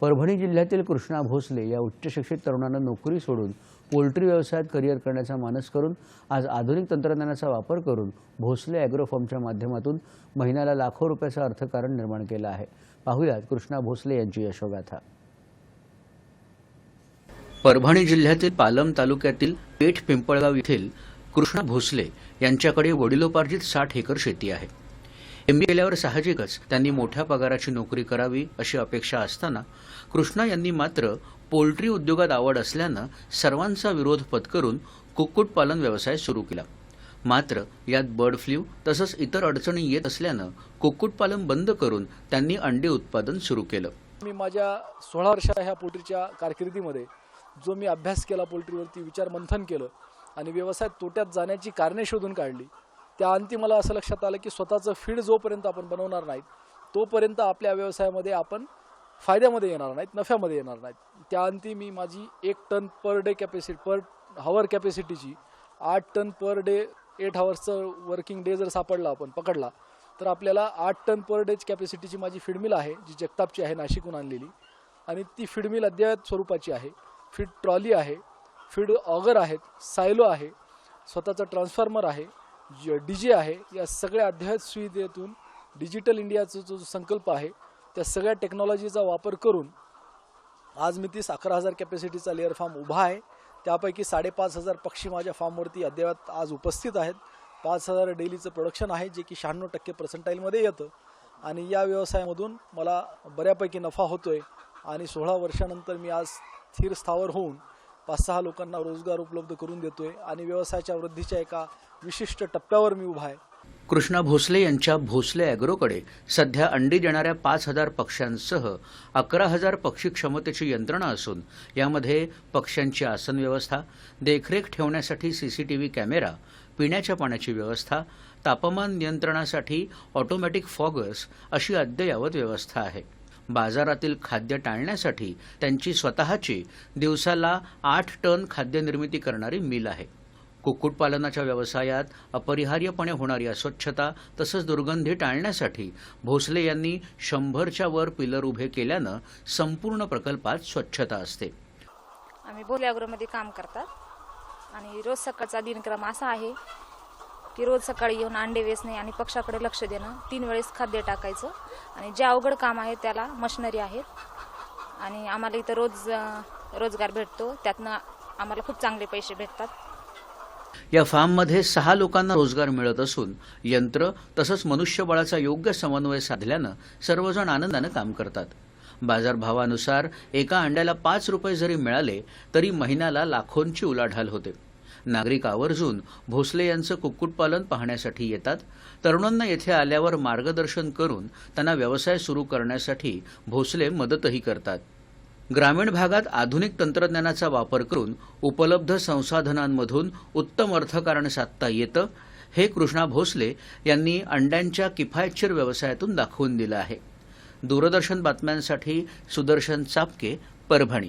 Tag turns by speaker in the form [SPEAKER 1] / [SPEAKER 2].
[SPEAKER 1] परभणी जिल्ह्यातील कृष्णा भोसले या उच्चशिक्षित तरुणानं नोकरी सोडून पोल्ट्री व्यवसायात करिअर करण्याचा मानस करून आज आधुनिक तंत्रज्ञानाचा वापर करून भोसले ॲग्रोफॉर्मच्या माध्यमातून महिन्याला लाखो रुपयाचं अर्थकारण निर्माण केलं आहे. पाहुयात कृष्णा भोसले यांची यशोगाथा. परभणी जिल्ह्यातील पालम तालुक्यातील पेठ पिंपळगाव येथील कृष्णा भोसले यांच्याकडे वडिलोपार्जित साठ एकर शेती आहे. एम बी केल्यावर साहजिकच त्यांनी मोठ्या पगाराची नोकरी करावी अशी अपेक्षा असताना कृष्णा यांनी मात्र पोल्ट्री उद्योगात आवड असल्यानं सर्वांचा विरोध पत्करून कुक्कुटपालन व्यवसाय सुरू केला. मात्र यात बर्ड फ्ल्यू तसंच इतर अडचणी येत असल्यानं कुक्कुटपालन बंद करून त्यांनी अंडे उत्पादन सुरू केलं.
[SPEAKER 2] मी माझ्या सोळा वर्षा ह्या पोल्ट्रीच्या कारकिर्दीमध्ये जो मी अभ्यास केला पोल्ट्रीवरती विचार मंथन केलं आणि व्यवसायात तोट्यात जाण्याची कारणे शोधून काढली त्या अंती मला असं लक्षात आलं की स्वतःचं फीड जोपर्यंत आपण बनवणार नाहीत तोपर्यंत आपल्या व्यवसायामध्ये आपण फायद्यामध्ये येणार नाहीत नफ्यामध्ये येणार नाहीत. त्या अंती मी माझी एक ton per day capacity per hour कॅपॅसिटीची आठ टन पर डे एट हवर्सचं वर्किंग डे जर सापडला आपण पकडला तर आपल्याला आठ टन पर डेच कॅपॅसिटीची माझी फीडमिल आहे जी जगतापची आहे नाशिकहून आणलेली. आणि ती फीडमिल अद्ययावत स्वरूपाची आहे. फीड ट्रॉली आहे. फीड ऑगर आहेत. सायलो आहे. स्वतःचा ट्रान्सफॉर्मर आहे. डी जे आहे या सगळ्या अद्ययावत सुविधेतून डिजिटल इंडियाचा जो संकल्प आहे त्या सगळ्या टेक्नॉलॉजीचा वापर करून आज मी तीस अकरा हजार कॅपॅसिटीचा लेअर फार्म उभा आहे. त्यापैकी साडेपाच हजार पक्षी माझ्या फार्मवरती अद्ययावत आज उपस्थित आहेत. पाच हजार डेलीचं प्रोडक्शन आहे जे की शहाण्णव टक्के पर्सेंटाईलमध्ये येतं. आणि या व्यवसायामधून मला बऱ्यापैकी नफा होतोय. आणि सोळा वर्षानंतर मी आज स्थिर स्थावर होऊन पाच सहा लोकांना रोजगार उपलब्ध करून देतोय आणि व्यवसायाच्या वृद्धीच्या एका विशिष्ट टप्प्यावर मी उभा आहे.
[SPEAKER 1] कृष्णा भोसले यांच्या भोसले ॲग्रोकडे सध्या अंडी देणाऱ्या पाच हजार पक्ष्यांसह अकरा हजार पक्षी क्षमतेची यंत्रणा असून यामध्ये पक्ष्यांची आसन व्यवस्था देखरेख ठेवण्यासाठी सीसीटीव्ही कॅमेरा पिण्याच्या पाण्याची व्यवस्था तापमान नियंत्रणासाठी ऑटोमॅटिक फॉगर्स अशी अद्ययावत व्यवस्था आहे. बाजारातील खाद्य टाळण्यासाठी त्यांची स्वतःची दिवसाला आठ टन खाद्य निर्मिती करणारी मिल आहे. कुक्कुटपालनाच्या व्यवसायात अपरिहार्यपणे होणारी अस्वच्छता तसंच दुर्गंधी टाळण्यासाठी भोसले यांनी शंभरच्या वर पिलर उभे केल्यानं संपूर्ण प्रकल्पात स्वच्छता असते.
[SPEAKER 3] आम्ही भोल्यागृहमध्ये काम करतात. आणि रोज सकाळचा दिनक्रम असा आहे की रोज सकाळी येऊन अंडे वेचणे आणि पक्षाकडे लक्ष देणं तीन वेळेस खाद्य टाकायचं. आणि जे अवघड काम आहे त्याला मशिनरी आहेत. आणि आम्हाला इथं रोज रोजगार भेटतो. त्यातनं आम्हाला खूप चांगले पैसे भेटतात.
[SPEAKER 1] या फार्ममध्ये सहा लोकांना रोजगार मिळत असून यंत्र तसंच मनुष्यबळाचा योग्य समन्वय साधल्यानं सर्वजण आनंदानं काम करतात. बाजारभावानुसार एका अंड्याला पाच रुपये जरी मिळाले तरी महिन्याला लाखोंची उलाढाल होते. नागरिक आवर्जून भोसले यांचं कुक्कुटपालन पाहण्यासाठी येतात. तरुणांना येथे आल्यावर मार्गदर्शन करून त्यांना व्यवसाय सुरू करण्यासाठी भोसले मदतही करतात. ग्रामीण भागात आधुनिक तंत्रज्ञानाचा वापर करून उपलब्ध संसाधनांमधून उत्तम अर्थकारण साधता येतं हे कृष्णा भोसले यांनी अंड्यांच्या किफायतशीर व्यवसायातून दाखवून दिलं आहे. दूरदर्शन बातम्यांसाठी सुदर्शन चापके परभणी.